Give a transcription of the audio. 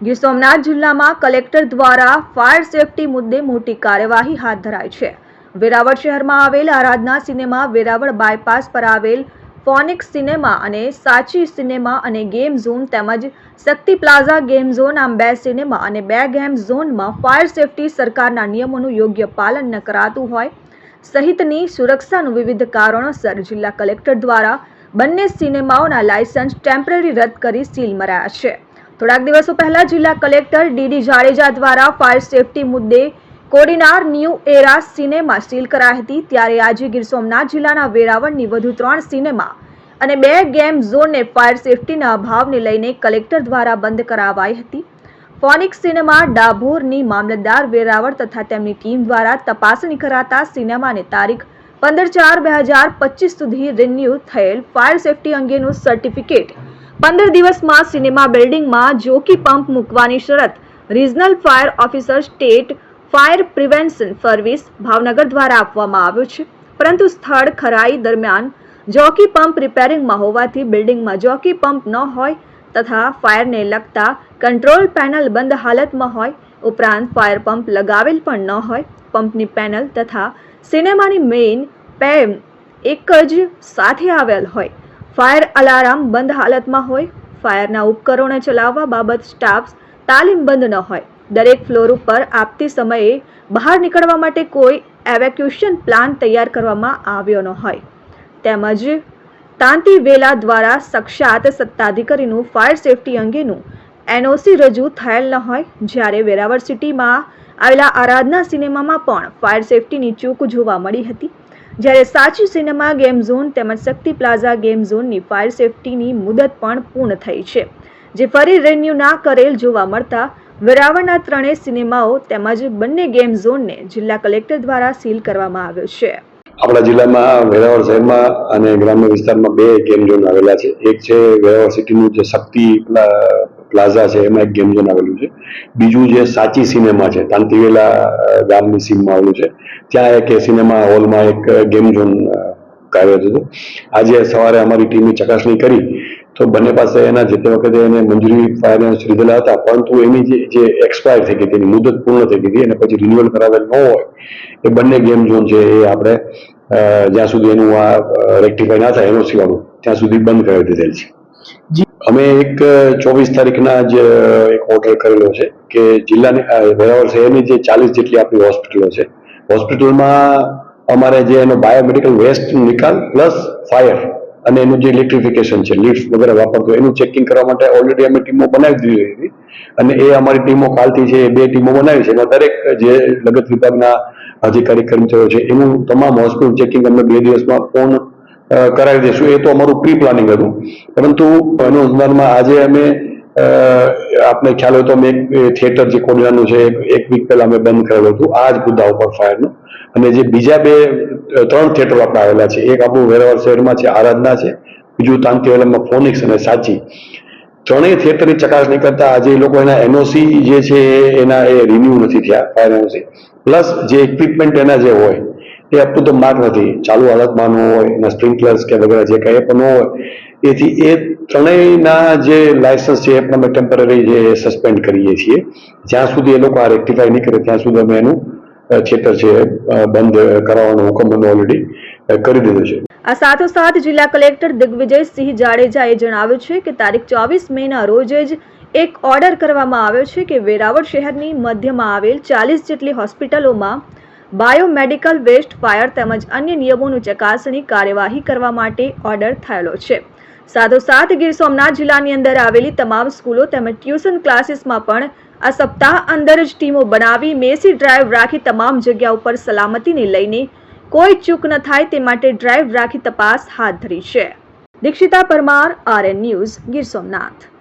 ગીર સોમનાથ જિલ્લામાં કલેક્ટર દ્વારા fire safety મુદ્દે મોટી કાર્યવાહી હાથ ધરાઈ છે. વેરાવળ શહેરમાં આવેલ આરાધના સિનેમા વેરાવળ બાયપાસ પર આવેલ ફોનિક્સ સિનેમા અને સાચી સિનેમા અને ગેમ ઝોન તેમજ શક્તિ પ્લાઝા ગેમ ઝોન આમ બે સિનેમા અને બે ગેમ ઝોનમાં ફાયર સેફટી સરકારના નિયમોનું યોગ્ય પાલન ન કરાતું હોય, સહિતની સુરક્ષાનું વિવિધ કારણોસર જિલ્લા કલેક્ટર દ્વારા બંને સિનેમાઓના લાયસન્સ ટેમ્પરરી રદ કરી સીલ મરાયા છે. થોડાક દિવસો પહેલા જિલ્લા કલેક્ટર ડીડી જાડેજા દ્વારા ફાયર સેફટી મુદ્દે Kodinar new era cinema seal કરાઈ હતી. ત્યારે આજે ગીર સોમનાથ જિલ્લાના વેરાવળની વધુ ત્રણ સિનેમા અને બે ગેમ ઝોનને ફાયર સેફટીના અભાવને લઈને કલેક્ટર દ્વારા બંધ કરાવાઈ હતી. ફોનિક સિનેમા ડાભોરની મામલતદાર વેરાવળ તથા તેમની ટીમ દ્વારા તપાસણી કરાતા સિનેમાને તારીખ પંદર ચાર બે હજાર પચીસ સુધી રિન્યુ થયેલ ફાયર સેફટી અંગેનું સર્ટિફિકેટ પંદર દિવસમાં સિનેમા બિલ્ડિંગમાં જોકી પંપ મૂકવાની શરત. Regional fire officer state fire prevention service Bhavnagar દ્વારા આપવામાં આવ્યું છે. પરંતુ સ્થળ ખરાઈ દરમિયાન જોકી પંપ રિપેરિંગમાં હોવાથી બિલ્ડિંગમાં જોકી પંપ ન હોય તથા ફાયરને લગતા કંટ્રોલ પેનલ બંધ હાલતમાં હોય ઉપરાંત ફાયર પંપ લગાવેલ પણ ન હોય. પંપની પેનલ તથા સિનેમાની મેઇન પેમ એક જ સાથે આવેલ હોય. ફાયર અલાર્મ બંધ હાલતમાં હોય. ફાયરના ઉપકરણો ચલાવવા બાબત સ્ટાફ તાલીમબંધ ન હોય. દરેક ફ્લોર ઉપર આપતી સમયે બહાર નીકળવા માટે કોઈ એવેક્યુશન પ્લાન તૈયાર કરવામાં આવ્યો ન હોય. તેમજ તાંતી વેલા દ્વારા સક્ષાત સત્તાધિકારીનું ફાયર સેફટી અંગેનું એનઓસી રજૂ થયેલ ન હોય, જ્યારે વેરાવળ સિટીમાં આવેલા આરાધના સિનેમામાં પણ ફાયર સેફટીની ચૂક જોવા મળી હતી. જ્યારે સાચી સિનેમા ગેમ ઝોન તેમજ શક્તિ પ્લાઝા ગેમ ઝોનની ફાયર સેફટીની મુદત પણ પૂર્ણ થઈ છે. જે ફરી રેન્યુ ના કરેલ જોવા મળતા, વેરાવળના ત્રણેય સિનેમાઓ તેમજ બંને ગેમ ઝોનને જિલ્લા કલેક્ટર દ્વારા સીલ કરવામાં આવ્યો છે. આપણા જિલ્લામાં વેરાવળ શહેરમાં અને ગ્રામ્ય વિસ્તારમાં બે ગેમ ઝોન આવેલા છે. એક છે વેરાવળ સિટીનું જે શક્તિ પ્લાઝા છે, એમાં એક ગેમ ઝોન આવેલું છે. બીજું જે સાચી સિનેમા છે, તાંતીવેલા ગામની સીમમાં આવેલું છે. ત્યાં એક સિનેમા હોલમાં એક ગેમ ઝોન કાર્યરત હતું. આજે સવારે અમારી ટીમે ચકાસણી કરી તો બંને પાસે એના જે તે વખતે એને મંજૂરી ફાયર લીધેલા હતા, પરંતુ એની જે એક્સપાયર થઈ ગઈ તેની મુદત પૂર્ણ થઈ ગઈ હતી, અને પછી રિન્યુઅલ કરાવેલ ન હોય, એ બંને ગેમ ઝોન છે એ આપણે જ્યાં સુધી એનું આ રેક્ટિફાઈ ના થાય એનો સિવાય, ત્યાં સુધી બંધ કરાવી દીધેલ છે. અમે એક ચોવીસ તારીખના જ એક ઓર્ડર કરેલો છે કે જિલ્લાની વેરાવળ શહેરની જે ચાલીસ જેટલી આપણી હોસ્પિટલો છે. હોસ્પિટલમાં અમારે જે એનો બાયોમેડિકલ વેસ્ટ નિકાલ પ્લસ ફાયર અને એનું જે ઇલેક્ટ્રિફિકેશન છે લિફ્ટ વગેરે વાપરતો એનું ચેકિંગ કરવા માટે ઓલરેડી અમે ટીમો બનાવી દીધી હતી. અને એ અમારી ટીમો કાલથી છે એ બે ટીમો બનાવી છે, એમાં દરેક જે લગત વિભાગના અધિકારી કર્મચારીઓ છે, એનું તમામ હોસ્પિટલ ચેકિંગ અમે બે દિવસમાં પૂર્ણ કરાવી દઈશું એ તો અમારું પ્રી પ્લાનિંગ હતું. પરંતુ અનુસંધાનમાં આજે અમે આપને ખ્યાલ હોય તો અમે એક થિયેટર જે કોડિયાનું છે, એક- વીક પહેલા અમે બંધ કરેલું હતું. આ જ મુદ્દા ઉપર ફાયરનું અને જે બીજા બે ત્રણ થિયેટરો આપણે આવેલા છે. એક આપણું વેરાવળ શહેરમાં છે, આરાધના છે. બીજું તાંતીવાલામાં ફોનિક્સ અને સાચી. ત્રણેય થિયેટરની ચકાસણી કરતા આજે એ લોકો એના એનઓસી જે છે, એના એ રિન્યુ નથી થયા ફાયર એનઓસી પ્લસ જે ઇક્વિપમેન્ટ એના જે હોય એ અપ ધ માર્ક નથી. ચાલુ હાલતમાં ન હોય એના સ્પ્રિંકલર્સ કે વગેરે જે કંઈ પણ ન હોય એથી એ ત્રણેયના જે લાયસન્સ છે એ પણ અમે ટેમ્પરરી જે સસ્પેન્ડ કરીએ છીએ. જ્યાં સુધી એ લોકો આ રેક્ટિફાઈ નહીં કરે ત્યાં સુધી અમે એનું અ, છે બંધ કરાવવાનો હુકમ અમે ઓલરેડી કરી દીધો છે. આ સાથોસાથ જિલ્લા કલેક્ટર દિગ્વિજયસિંહ જાડેજાએ જણાવ્યું છે કે તારીખ ચોવીસ મેના રોજ જ એક ઓર્ડર કરવામાં આવ્યો છે કે વેરાવળ શહેરની મધ્યમાં આવેલ ચાલીસ જેટલી હોસ્પિટલોમાં બાયોમેડિકલ વેસ્ટ, ફાયર તેમજ અન્ય નિયમોનું ચકાસણી, કાર્યવાહી કરવા માટે ઓર્ડર થયેલો છે. સાથોસાથ ગીર સોમનાથ જિલ્લાની અંદર આવેલી તમામ સ્કૂલો તેમજ ટ્યુશન ક્લાસીસમાં પણ આ સપ્તાહ અંદર જ ટીમો બનાવી મેસી ડ્રાઈવ રાખી તમામ જગ્યા ઉપર સલામતીને લઈને કોઈ ચૂક ન થાય તે માટે ડ્રાઈવ રાખી તપાસ હાથ ધરી છે. Dikshita Parmar, RN news Gir Somnath.